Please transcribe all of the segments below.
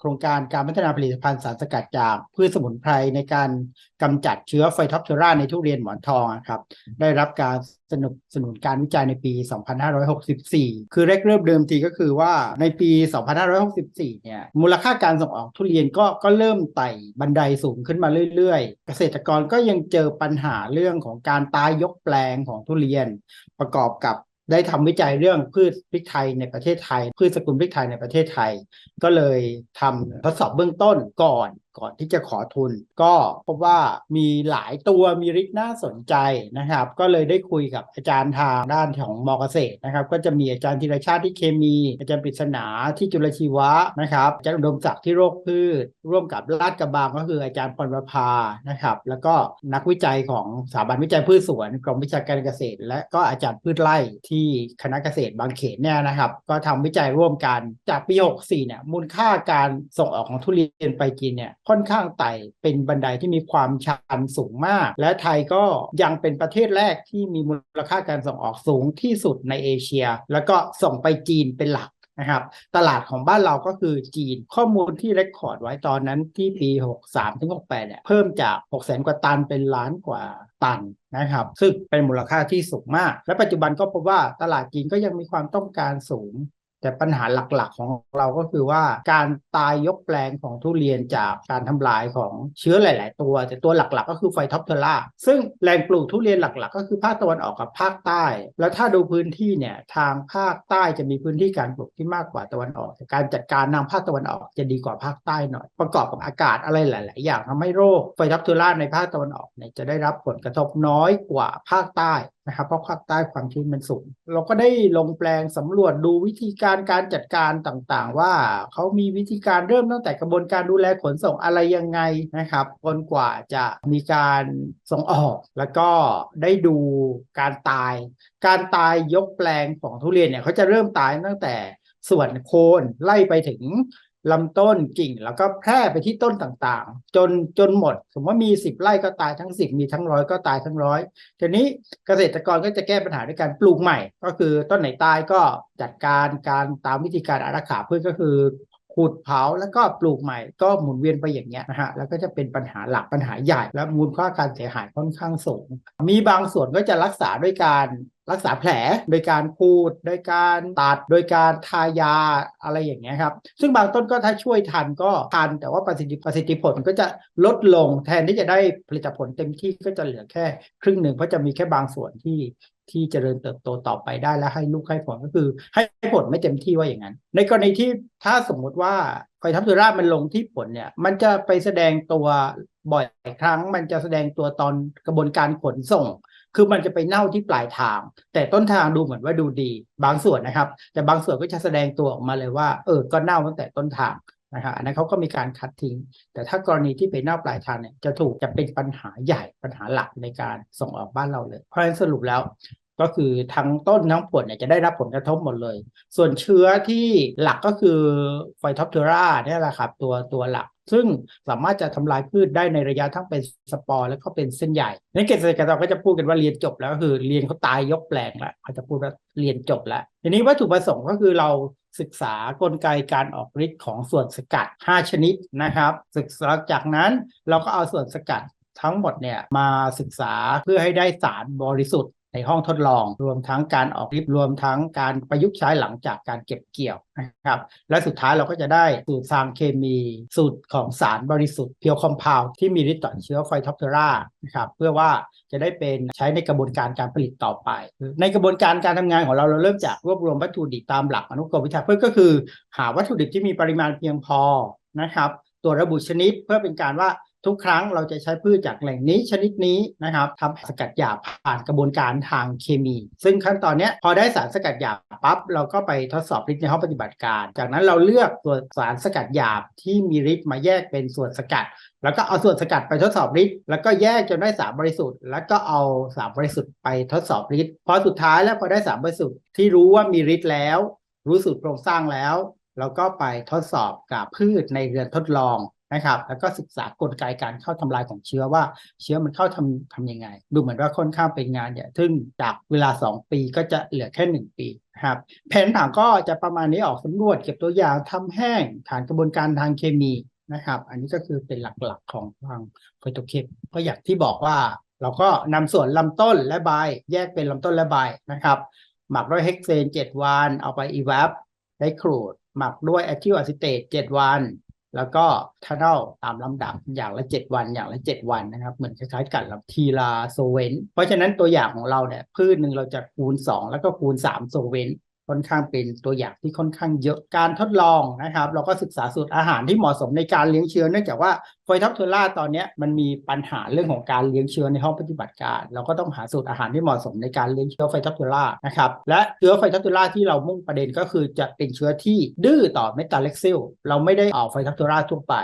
โครงการการพัฒนาผลิตภัณฑ์สารสกัดจากพืชสมุนไพรในการกำจัดเชื้อไฟท็อปเทอราในทุเรียนหมอนทองครับได้รับการสนับสนุนการวิจัยในปี 2564 คือแรกเริ่มเดิมทีก็คือว่าในปี 2564 เนี่ยมูลค่าการส่งออกทุเรียนก็ก็เริ่มไต่บันไดสูงขึ้นมาเรื่อยๆ เกษตรกรก็ยังเจอปัญหาเรื่องของการตายยกแปลงของทุเรียน ประกอบกับ ได้ทำวิจัยเรื่องพืชพริกไทยในประเทศไทย พืชสกุลพริกไทยในประเทศไทย ก็เลยทำทดสอบเบื้องต้นก่อน ก่อนที่จะขอทุน ก็พบว่ามีหลายตัวมีฤทธิ์น่าสนใจนะครับ ก็เลยได้คุยกับอาจารย์ทางด้านของมอเกษตรนะครับ ก็จะมีอาจารย์ธีรชาติที่เคมี อาจารย์ปริศนาที่จุลชีวะนะครับอาจารย์อุดมศักดิ์ที่โรคพืช ร่วมกับลาดกระบังก็คืออาจารย์พรประภานะครับ แล้วก็นักวิจัยของสถาบันวิจัยพืชสวนกรมวิชาการเกษตร และก็อาจารย์พืชไร่ที่คณะเกษตรบางเขนเนี่ยนะครับ ก็ทำวิจัยร่วมกันจากปี 64เนี่ยมูลค่าการส่งออกของทุเรียนไปจีนเนี่ยค่อนข้างไต่เป็นบันไดที่มีความชันสูงมาก และไทยก็ยังเป็นประเทศแรกที่มีมูลค่าการส่งออกสูงที่สุดในเอเชีย แล้วก็ส่งไปจีนเป็นหลักนะครับตลาดของบ้านเราก็คือจีนข้อมูลที่เรคคอร์ดไว้ตอนนั้นที่ปี 63ถึง68เนี่ยเพิ่มจาก6 0แสนกว่าตันเป็นล้านกว่าตันนะครับ ซึ่งเป็นมูลค่าที่สูงมาก และปัจจุบันก็พบว่าตลาดจีนก็ยังมีความต้องการสูง แต่ปัญหาหลักๆของเราก็คือว่าการตายยกแปลงของทุเรียนจากการทำลายของเชื้อหลาย ๆ ตัว แต่ตัวหลักๆ ก็คือไฟท็อปเทอร่าซึ่งแหล่งปลูกทุเรียนหลักๆ ก็คือภาคตะวันออกกับภาคใต้ แล้วถ้าดูพื้นที่เนี่ยทางภาคใต้จะมีพื้นที่การปลูกที่มากกว่าตะวันออกแต่การจัดการทางภาคตะวันออกจะดีกว่าภาคใต้หน่อย ประกอบกับอากาศอะไรหลาย ๆ อย่างทำให้โรคไฟท็อปเทอร่าในภาคตะวันออกเนี่ยจะได้รับผลกระทบน้อยกว่าภาคใต้ นะครับเพราะภาคใต้ความชื้นมันสูง เราก็ได้ลงแปลงสำรวจดูวิธีการการจัดการต่างๆ ว่าเขามีวิธีการเริ่มตั้งแต่กระบวนการดูแลขนส่งอะไรยังไงนะครับจนกว่าจะมีการส่งออก แล้วก็ได้ดูการตาย การตายยกแปลงของทุเรียนเนี่ยเขาจะเริ่มตายตั้งแต่ส่วนโคนไล่ไปถึง ลำต้นกิ่งแล้วก็แพร่ไปที่ต้นต่างๆ จนจนหมด สมมติว่ามี10ไร่ก็ตายทั้ง10มีทั้งร้อยก็ตายทั้งร้อยทีนี้เกษตรกรก็จะแก้ปัญหาด้วยการปลูกใหม่ ก็คือต้นไหนตายก็จัดการการตามวิธีการอารักขาพืชก็คือขุดเผาแล้วก็ปลูกใหม่ก็หมุนเวียนไปอย่างเงี้ยนะฮะแล้วก็จะเป็นปัญหาหลักปัญหาใหญ่ และมูลค่าการเสียหายค่อนข้างสูง มีบางส่วนก็จะรักษาด้วยการ รักษาแผลโดยการขูด โดยการตัด โดยการทายาอะไรอย่างเงี้ยครับ ซึ่งบางต้นก็ถ้าช่วยทันก็ทัน แต่ว่าประสิทธิประสิทธิผลก็จะลดลงแทนที่จะได้ผลิตผลเต็มที่ก็จะเหลือแค่ครึ่งหนึ่งเพราะจะมีแค่บางส่วนที่ที่เจริญเติบโตต่อไปได้และให้ลูกให้ผลก็คือ ให้ผลไม่เต็มที่ว่าอย่างนั้น ในกรณีที่ถ้าสมมุติว่าไฟทับเทอรามันลงที่ผลเนี่ยมันจะไปแสดงตัวบ่อยครั้ง มันจะแสดงตัวตอนกระบวนการขนส่ง คือมันจะไปเน่าที่ปลายทาง แต่ต้นทางดูเหมือนว่าดูดี บางส่วนนะครับ แต่บางส่วนก็จะแสดงตัวออกมาเลยว่า เออ ก็เน่าตั้งแต่ต้นทางนะครับอันนั้นเขาก็มีการคัดทิ้ง แต่ถ้ากรณีที่ไปเน่าปลายทางเนี่ยจะถูกจะเป็นปัญหาใหญ่ปัญหาหลักในการส่งออกบ้านเราเลย เพราะฉะนั้นสรุปแล้ว ก็คือทั้งต้นทั้งผลเนี่ยจะได้รับผลกระทบหมดเลย ส่วนเชื้อที่หลักก็คือไฟท็อปเทอร่าเนี่ยแหละครับตัวตัวหลัก ซึ่งสามารถจะทำลายพืชได้ในระยะทั้งเป็นสปอร์ แล้วก็เป็นเส้นใหญ่ในเกษตรกรก็จะพูดกันว่าเรียนจบแล้วก็คือเรียนเขาตายยกแปลงแล้วเขาจะพูดว่าเรียนจบแล้วทีนี้วัตถุประสงค์ก็คือเราศึกษากลไกการออกฤทธิ์ของส่วนสกัด 5 ชนิดนะครับ ศึกษาจากนั้นเราก็เอาส่วนสกัดทั้งหมดเนี่ยมาศึกษาเพื่อให้ได้สารบริสุทธิ์ ในห้องทดลอง รวมทั้งการออกฤทธิ์รวมทั้งการประยุกต์ใช้หลังจากการเก็บเกี่ยวนะครับและสุดท้ายเราก็จะได้สูตรทางเคมีสูตรของสารบริสุทธิ์เพียวคอมเพลที่มีฤทธิ์ต่อเชื้อไฟท็อปเทอรานะครับเพื่อว่าจะได้เป็นใช้ในกระบวนการการผลิตต่อไป ในกระบวนการการทำงานของเราเราเริ่มจากรวบรวมวัตถุดิบตามหลักอนุกรมวิทยาพืชก็คือ หาวัตถุดิบที่มีปริมาณเพียงพอนะครับตัวระบุชนิดเพื่อเป็นการว่า ทุกครั้งเราจะใช้พืชจากแหล่งนี้ชนิดนี้นะครับทำสกัดหยาบผ่านกระบวนการทางเคมี ซึ่งขั้นตอนนี้พอได้สารสกัดหยาบปั๊บเราก็ไปทดสอบฤทธิ์ในห้องปฏิบัติการ จากนั้นเราเลือกตัวสารสกัดหยาบที่มีฤทธิ์มาแยกเป็นส่วนสกัด แล้วก็เอาส่วนสกัดไปทดสอบฤทธิ์แล้วก็แยกจนได้สารบริสุทธิ์ แล้วก็เอาสารบริสุทธิ์ไปทดสอบฤทธิ์พอสุดท้ายแล้วพอได้สารบริสุทธิ์ที่รู้ว่ามีฤทธิ์แล้ว รู้สูตรโครงสร้างแล้วเราก็ไปทดสอบกับพืชในเรือนทดลอง นะครับ แล้วก็ศึกษากลไกการเข้าทำลายของเชื้อว่าเชื้อมันเข้าทำทำยังไง ดูเหมือนว่าค่อนข้างเป็นงานเนี่ยซึ่งจากเวลา 2 ปีก็จะเหลือแค่ 1 ปีนะครับแผนผังก็จะประมาณนี้ออกสำรวจเก็บตัวอย่างทำแห้งฐานกระบวนการทางเคมีนะครับ อันนี้ก็คือเป็นหลักๆของทางไฟโตเคมก็อย่างที่บอกว่าเราก็นำส่วนลำต้นและใบแยกเป็นลำต้นและใบนะครับ หมักด้วยเฮกเซน 7 วัน เอาไปอีแวปได้ครูด หมักด้วยแอทิลอะซิเตต7วัน แล้วก็ทาเลตามลำดับอย่างละ 7 วันอย่างละ 7 วันนะครับ เหมือนคล้ายๆกันกับทีลาโซเวนเพราะฉะนั้นตัวอย่างของเราเนี่ยพืชหนึ่งเราจะคูณ 2 แล้วก็คูณ 3 โซเวนค่อนข้างเป็นตัวอย่างที่ค่อนข้างเยอะการทดลองนะครับ เราก็ศึกษาสูตรอาหารที่เหมาะสมในการเลี้ยงเชื้อเนื่องจากว่า ไฟท็อปเทอร่าตอนนี้มันมีปัญหาเรื่องของการเลี้ยงเชื้อในห้องปฏิบัติการ เราก็ต้องหาสูตรอาหารที่เหมาะสมในการเลี้ยงเชื้อไฟท็อปเทอร่านะครับและเชื้อไฟท็อปเทอร่าที่เรามุ่งประเด็นก็คือจะเป็นเชื้อที่ดื้อต่อเมตาเล็กซิลเราไม่ได้เอาไฟท็อปเทอร่าทั่วไป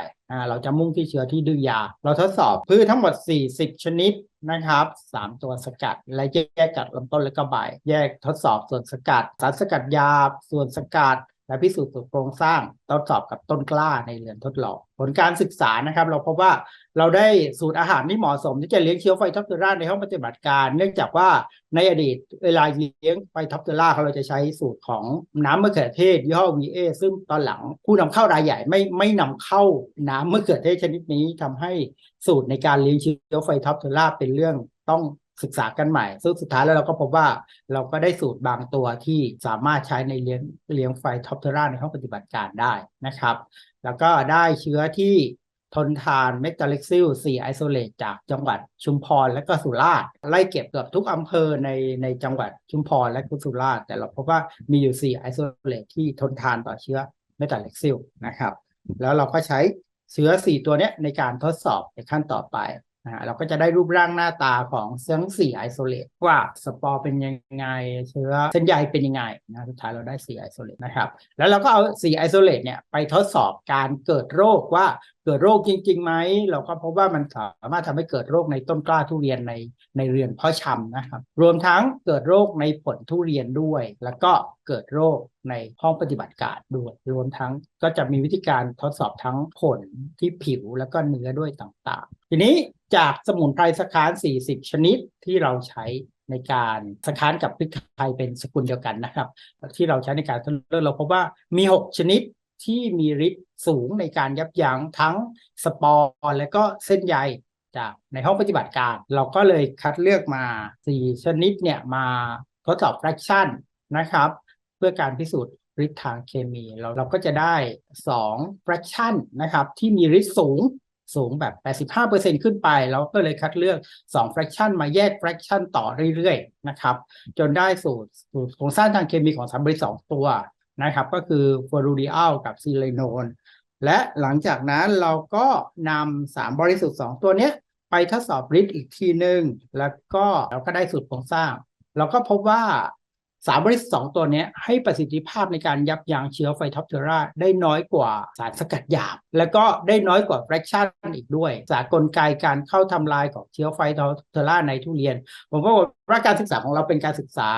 เราจะมุ่งที่เชื้อที่ดื้อยา เราทดสอบพืชทั้งหมด 40 ชนิดนะครับ 3 ตัวสกัด และแยกจากลำต้นและก็ใบ แยกทดสอบส่วนสกัด สารสกัดยา ส่วนสกัด และพิสูจน์โครงสร้างทดสอบกับต้นกล้าในเรือนทดลอง ผลการศึกษานะครับ เราพบว่าเราได้สูตรอาหารที่เหมาะสมที่จะเลี้ยงเชื้อไฟท็อปเทอร่าในห้องปฏิบัติการ เนื่องจากว่าในอดีตเวลาเลี้ยงไฟท็อปเทอร่าเราจะใช้สูตรของน้ำมะเขือเทศยี่ห้อ VA ซึ่งตอนหลังผู้นำเข้ารายใหญ่ไม่ไม่นำเข้าน้ำมะเขือเทศชนิดนี้ทำให้สูตรในการเลี้ยงเชื้อไฟท็อปเทอร่าเป็นเรื่องต้อง ศึกษากันใหม่ ซึ่งสุดท้ายแล้วเราก็พบว่าเราก็ได้สูตรบางตัวที่สามารถใช้ในเลี้ยงเลี้ยงไฟท็อปเทอร่าในห้องปฏิบัติการได้นะครับ แล้วก็ได้เชื้อที่ทนทานเมกาเล็กซิล4ไอโซเลตจากจังหวัดชุมพรและก็สุราษฎร์ไล่เก็บเกือบทุกอำเภอในในจังหวัดชุมพรและกุสุราษฎร์แต่เราพบว่ามีอยู่ 4 ไอโซเลตที่ทนทานต่อเชื้อเมกาเล็กซิลนะครับ แล้วเราก็ใช้เชื้อ 4 ตัวนี้ในการทดสอบในขั้นต่อไป นะฮะเราก็จะได้รูปร่างหน้าตาของทั้ง4ไอโซเลตว่าสปอร์เป็นยังไง เชื้อเส้นใยเป็นยังไงนะสุดท้ายเราได้สีไอโซเลตนะครับ แล้วเราก็เอาสีไอโซเลตเนี่ยไปทดสอบการเกิดโรคว่า เกิดโรคจริงๆไหมเราก็พบว่ามันสามารถทำให้เกิดโรคในต้นกล้าทุเรียนในในเรือนเพาะชำนะครับ รวมทั้งเกิดโรคในผลทุเรียนด้วย แล้วก็เกิดโรคในห้องปฏิบัติการด้วย รวมทั้งก็จะมีวิธีการทดสอบทั้งผลที่ผิวแล้วก็เนื้อด้วยต่างๆ ทีนี้จากสมุนไพรสคาน 40 ชนิดที่เราใช้ในการสคานกับพริกไทยเป็นสกุลเดียวกันนะครับ ที่เราใช้ในการทดลองเราพบว่ามี 6 ชนิด ที่มีฤทธิ์สูงในการยับยั้งทั้งสปอร์และก็เส้นใยจากในห้องปฏิบัติการ เราก็เลยคัดเลือกมา 4 ชนิดเนี่ยมาทดสอบ fraction นะครับ เพื่อการพิสูจน์ฤทธิ์ทางเคมีเราเราก็จะได้2 fraction นะครับที่มีฤทธิ์สูงสูงแบบ 85%ขึ้นไป เราก็เลยคัดเลือก 2 fraction มาแยก fraction ต่อเรื่อยๆนะครับ จนได้สูตรสูตรโครงสร้างทางเคมีของสารบริสองตัว นะครับ ก็คือฟลูริอัลกับซิเลโนนและหลังจากนั้นเราก็นำสารบริสุทธิ์ 2 ตัวนี้ไปทดสอบฤทธิ์อีกทีหนึ่งแล้วก็เราก็ได้สูตรโครงสร้าง เราก็พบว่าสารบริสุทธิ์สองตัวนี้ให้ประสิทธิภาพในการยับยั้งเชื้อไฟท็อปเทอร่าได้น้อยกว่าสารสกัดหยาบ แล้วก็ได้น้อยกว่าแฟรกชันอีกด้วย จากกลไกการเข้าทำลายของเชื้อไฟท็อปเทอร่าในทุเรียน ผมว่าการศึกษาของเราเป็นการศึกษา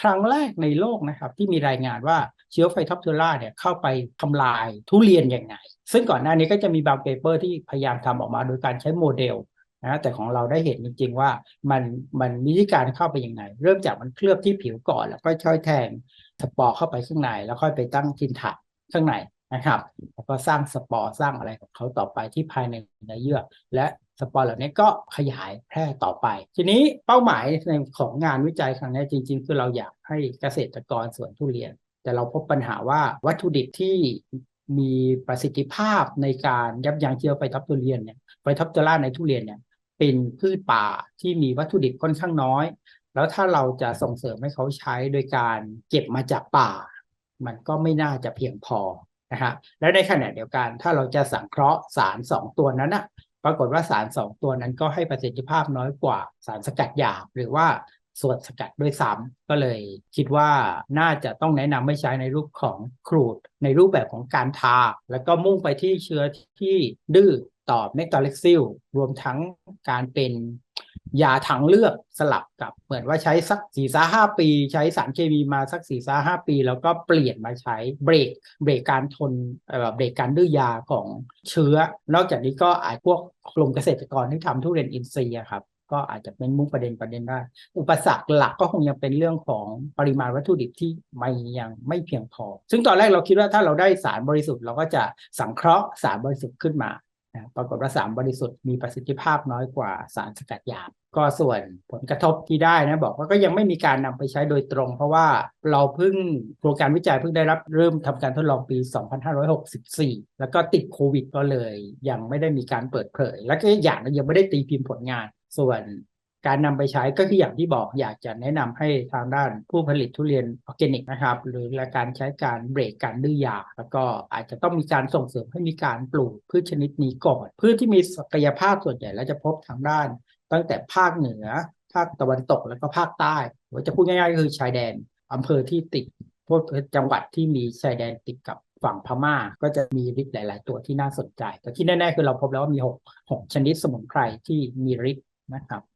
ครั้งแรกในโลกนะครับที่มีรายงานว่า เชื้อไฟท็อปเทอร่าเนี่ยเข้าไปทำลายทุเรียนยังไง ซึ่งก่อนหน้านี้ก็จะมีบางเปเปอร์ที่พยายามทำออกมาโดยการใช้โมเดลนะแต่ของเราได้เห็นจริง ๆ ว่ามันมันมีวิธีการเข้าไปยังไง เริ่มจากมันเคลือบที่ผิวก่อน แล้วก็ค่อยแทงสปอร์เข้าไปข้างใน แล้วค่อยไปตั้งทินถักข้างในนะครับ แล้วก็สร้างสปอร์สร้างอะไรของเขาต่อไปที่ภายในเนื้อเยื่อ และสปอร์เหล่านี้ก็ขยายแพร่ต่อไป ทีนี้เป้าหมายในของงานวิจัยครั้งนี้จริง ๆ คือเราอยากให้เกษตรกรสวนทุเรียน แต่เราพบปัญหาว่าวัตถุดิบที่มีประสิทธิภาพในการยับยั้งเชื้อไฟท็อปทุเรียนเนี่ยไฟท็อปเจล่าในทุเรียนเนี่ยเป็นพืชป่าที่มีวัตถุดิบค่อนข้างน้อย แล้วถ้าเราจะส่งเสริมให้เขาใช้โดยการเก็บมาจากป่า มันก็ไม่น่าจะเพียงพอนะฮะและในขณะเดียวกันถ้าเราจะสังเคราะห์สารสองตัวนั้นนะปรากฏว่าสารสองตัวนั้นก็ให้ประสิทธิภาพน้อยกว่าสารสกัดหยาบหรือว่า ส่วนสกัดด้วยซ้ำก็เลยคิดว่าน่าจะต้องแนะนำไม่ใช้ในรูปของครูด ในรูปแบบของการทา แล้วก็มุ่งไปที่เชื้อที่ดื้อต่อเมกาเล็กซิลรวมทั้งการเป็นยาทางเลือกสลับกับเหมือนว่าใช้สักสี่สาห้าปี ใช้สารเคมีมาสักสี่สาห้าปี แล้วก็เปลี่ยนมาใช้เบรกเบรกการทนเอ่อเบรกการดื้อยาของเชื้อ นอกจากนี้ก็อาจพวกกลุ่มเกษตรกรที่ทำทุเรียนอินทรีย์ครับ ก็อาจจะเป็นมุกประเด็นประเด็นได้ อุปสรรคหลักก็คงยังเป็นเรื่องของปริมาณวัตถุดิบที่ไม่ยังไม่เพียงพอ ซึ่งตอนแรกเราคิดว่าถ้าเราได้สารบริสุทธิ์เราก็จะสังเคราะห์สารบริสุทธิ์ขึ้นมาปรากฏว่าสารบริสุทธิ์มีประสิทธิภาพน้อยกว่าสารสกัดยาก็ส่วนผลกระทบที่ได้นะบอกว่าก็ยังไม่มีการนำไปใช้โดยตรง เพราะว่าเราเพิ่งโครงการวิจัยเพิ่งได้รับเริ่มทำการทดลองปี 2564 แล้วก็ติดโควิดก็เลย ยังไม่ได้มีการเปิดเผย และก็อย่างนึงยังไม่ได้ตีพิมพ์ผลงาน ส่วนการนำไปใช้ก็คืออย่างที่บอกอยากจะแนะนำให้ทางด้านผู้ผลิตทุเรียนออร์แกนิกนะครับ หรือและการใช้การเบรกการดื้อยา แล้วก็อาจจะต้องมีการส่งเสริมให้มีการปลูกพืชชนิดนี้ก่อนพืชที่มีศักยภาพส่วนใหญ่แล้วจะพบทางด้าน ตั้งแต่ภาคเหนือ ภาคตะวันตกแล้วก็ภาคใต้หรือจะพูดง่ายๆก็คือชายแดนอำเภอที่ติดพวกจังหวัดที่มีชายแดนติดกับฝั่งพม่าก็จะมีฤทธิ์หลาย ๆ ตัวที่น่าสนใจ แต่ที่แน่ ๆ คือเราพบแล้วว่ามีหกชนิดสมุนไพรที่มีฤทธิ์ นะครับ